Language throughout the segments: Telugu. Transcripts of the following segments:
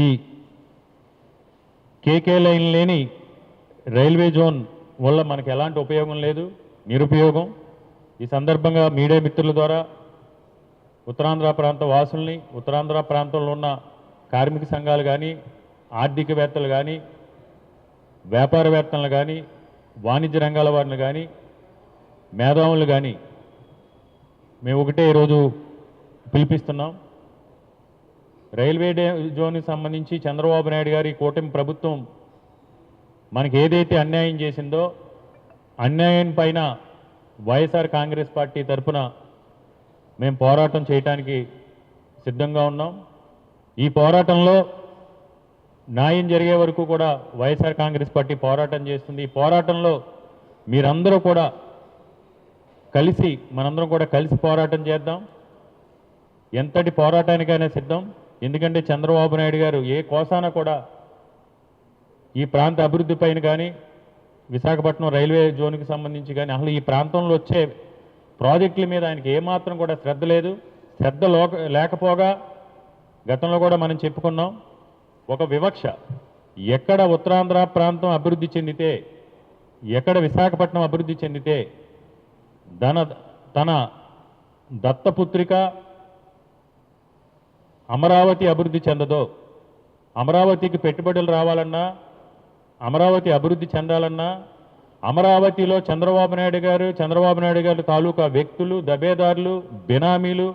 ఈ కేకే లైన్ లేని రైల్వే జోన్ వల్ల మనకు ఎలాంటి ఉపయోగం లేదు నిరుపయోగం. ఈ సందర్భంగా మీడియా మిత్రుల ద్వారా ఉత్తరాంధ్ర ప్రాంత వాసుల్ని ఉత్తరాంధ్ర ప్రాంతంలో ఉన్న కార్మిక సంఘాలు కానీ ఆర్థికవేత్తలు కానీ వ్యాపారవేత్తలు కానీ వాణిజ్య రంగాల వారిని కానీ మేధావులు కానీ మేము ఒకటే ఈరోజు పిలిపిస్తున్నాం. రైల్వే డే జోన్కి సంబంధించి చంద్రబాబు నాయుడు గారి కూటమి ప్రభుత్వం మనకి ఏదైతే అన్యాయం చేసిందో అన్యాయం పైన వైఎస్ఆర్ కాంగ్రెస్ పార్టీ తరఫున మేము పోరాటం చేయటానికి సిద్ధంగా ఉన్నాం. ఈ పోరాటంలో న్యాయం జరిగే వరకు కూడా వైఎస్ఆర్ కాంగ్రెస్ పార్టీ పోరాటం చేస్తుంది. ఈ పోరాటంలో మీరందరూ కూడా కలిసి మనందరం కూడా కలిసి పోరాటం చేద్దాం. ఎంతటి పోరాటానికైనా సిద్ధం. ఎందుకంటే చంద్రబాబు నాయుడు గారు ఏ కోసాన కూడా ఈ ప్రాంత అభివృద్ధి పైన కానీ విశాఖపట్నం రైల్వే జోన్కి సంబంధించి కానీ అసలు ఈ ప్రాంతంలో వచ్చే ప్రాజెక్టుల మీద ఆయనకి ఏమాత్రం కూడా శ్రద్ధ లేదు. శ్రద్ధ లోక లేకపోగా గతంలో కూడా మనం చెప్పుకున్నాం ఒక వివక్ష. ఎక్కడ ఉత్తరాంధ్ర ప్రాంతం అభివృద్ధి చెందితే ఎక్కడ విశాఖపట్నం అభివృద్ధి చెందితే తన తన దత్తపుత్రిక అమరావతి అభివృద్ధి చెందదో అమరావతికి పెట్టుబడులు రావాలన్నా అమరావతి అభివృద్ధి చెందాలన్నా అమరావతిలో చంద్రబాబు నాయుడు గారు చంద్రబాబు నాయుడు గారు తాలూకా వ్యక్తులు దబేదారులు బినామీలు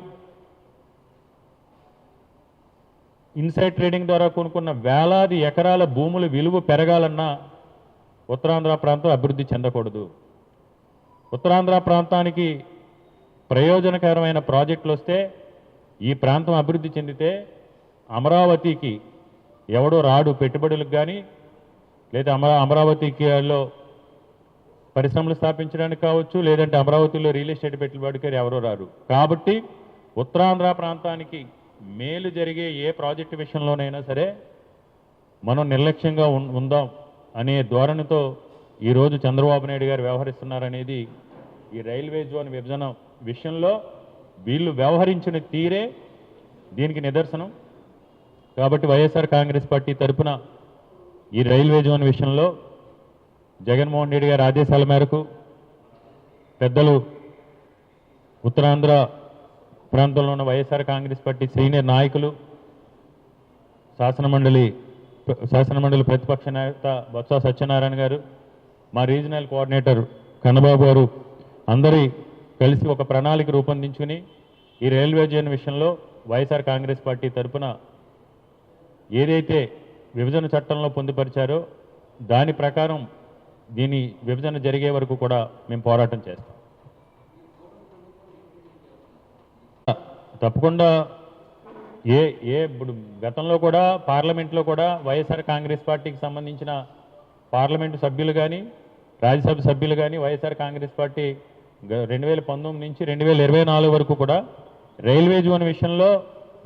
ఇన్సైడ్ ట్రేడింగ్ ద్వారా కొనుక్కున్న వేలాది ఎకరాల భూముల విలువ పెరగాలన్నా ఉత్తరాంధ్ర ప్రాంతం అభివృద్ధి చెందకూడదు. ఉత్తరాంధ్ర ప్రాంతానికి ప్రయోజనకరమైన ప్రాజెక్టులు వస్తే ఈ ప్రాంతం అభివృద్ధి చెందితే అమరావతికి ఎవడో రాడు పెట్టుబడులకు కానీ లేదా అమరా అమరావతిలో పరిశ్రమలు స్థాపించడానికి కావచ్చు లేదంటే అమరావతిలో రియల్ ఎస్టేట్ పెట్టుబడికి ఎవరో రారు. కాబట్టి ఉత్తరాంధ్ర ప్రాంతానికి మేలు జరిగే ఏ ప్రాజెక్టు విషయంలోనైనా సరే మనం నిర్లక్ష్యంగా ఉం- ఉందాం అనే ధోరణితో ఈరోజు చంద్రబాబు నాయుడు గారు వ్యవహరిస్తున్నారనేది ఈ రైల్వే జోన్ విభజన విషయంలో వీళ్ళు వ్యవహరించిన తీరే దీనికి నిదర్శనం. కాబట్టి వైఎస్ఆర్ కాంగ్రెస్ పార్టీ తరపున ఈ రైల్వే జోన్ విషయంలో జగన్మోహన్ రెడ్డి గారి ఆదేశాల మేరకు పెద్దలు ఉత్తరాంధ్ర ప్రాంతంలో ఉన్న వైఎస్ఆర్ కాంగ్రెస్ పార్టీ సీనియర్ నాయకులు శాసనమండలి శాసనమండలి ప్రతిపక్ష నేత బొత్స సత్యనారాయణ గారు మా రీజనల్ కోఆర్డినేటర్ కన్నబాబు గారు అందరి కలిసి ఒక ప్రణాళిక రూపొందించుకుని ఈ రైల్వే జోన్ విషయంలో వైఎస్ఆర్ కాంగ్రెస్ పార్టీ తరపున ఏదైతే విభజన చట్టంలో పొందుపరిచారో దాని ప్రకారం దీని విభజన జరిగే వరకు కూడా మేము పోరాటం చేస్తాం. తప్పకుండా ఏ ఏ ఇప్పుడు గతంలో కూడా పార్లమెంట్లో కూడా వైఎస్ఆర్ కాంగ్రెస్ పార్టీకి సంబంధించిన పార్లమెంటు సభ్యులు కానీ రాజ్యసభ సభ్యులు కానీ వైఎస్ఆర్ కాంగ్రెస్ పార్టీ రెండు వేల పంతొమ్మిది నుంచి రెండు వేల ఇరవై నాలుగు వరకు కూడా రైల్వే జోన్ విషయంలో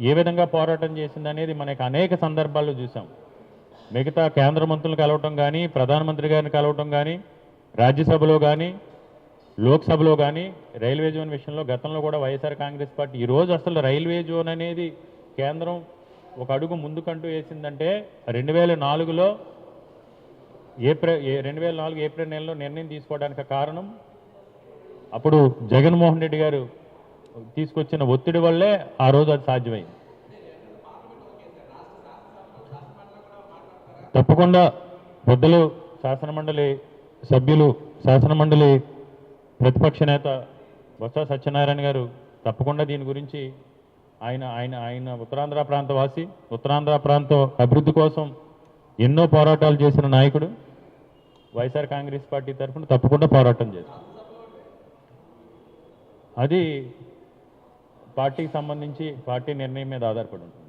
ఏ విధంగా పోరాటం చేసింది అనేది మనకి అనేక సందర్భాల్లో చూసాం. మిగతా కేంద్ర మంత్రులు కలవటం కానీ ప్రధానమంత్రి గారిని కలవటం కానీ రాజ్యసభలో కానీ లోక్సభలో కానీ రైల్వే జోన్ విషయంలో గతంలో కూడా వైఎస్ఆర్ కాంగ్రెస్ పార్టీ ఈరోజు రోజు అసలు రైల్వే జోన్ అనేది కేంద్రం ఒక అడుగు ముందుకంటూ వేసిందంటే రెండు వేల నాలుగులో ఏప్రిల్ రెండు వేల నాలుగు ఏప్రిల్ నెలలో నిర్ణయం తీసుకోవడానికి కారణం అప్పుడు జగన్మోహన్ రెడ్డి గారు తీసుకొచ్చిన ఒత్తిడి వల్లే ఆ రోజు అది సాధ్యమైంది. తప్పకుండా పెద్దలు శాసనమండలి సభ్యులు శాసనమండలి ప్రతిపక్ష నేత బొత్స సత్యనారాయణ గారు తప్పకుండా దీని గురించి ఆయన ఆయన ఆయన ఉత్తరాంధ్ర ప్రాంత వాసి ఉత్తరాంధ్ర ప్రాంతం అభివృద్ధి కోసం ఎన్నో పోరాటాలు చేసిన నాయకుడు వైఎస్ఆర్ కాంగ్రెస్ పార్టీ తరఫున తప్పకుండా పోరాటం చేస్తారు అది పార్టీకి సంబంధించి పార్టీ నిర్ణయం మీద ఆధారపడి ఉంటుంది.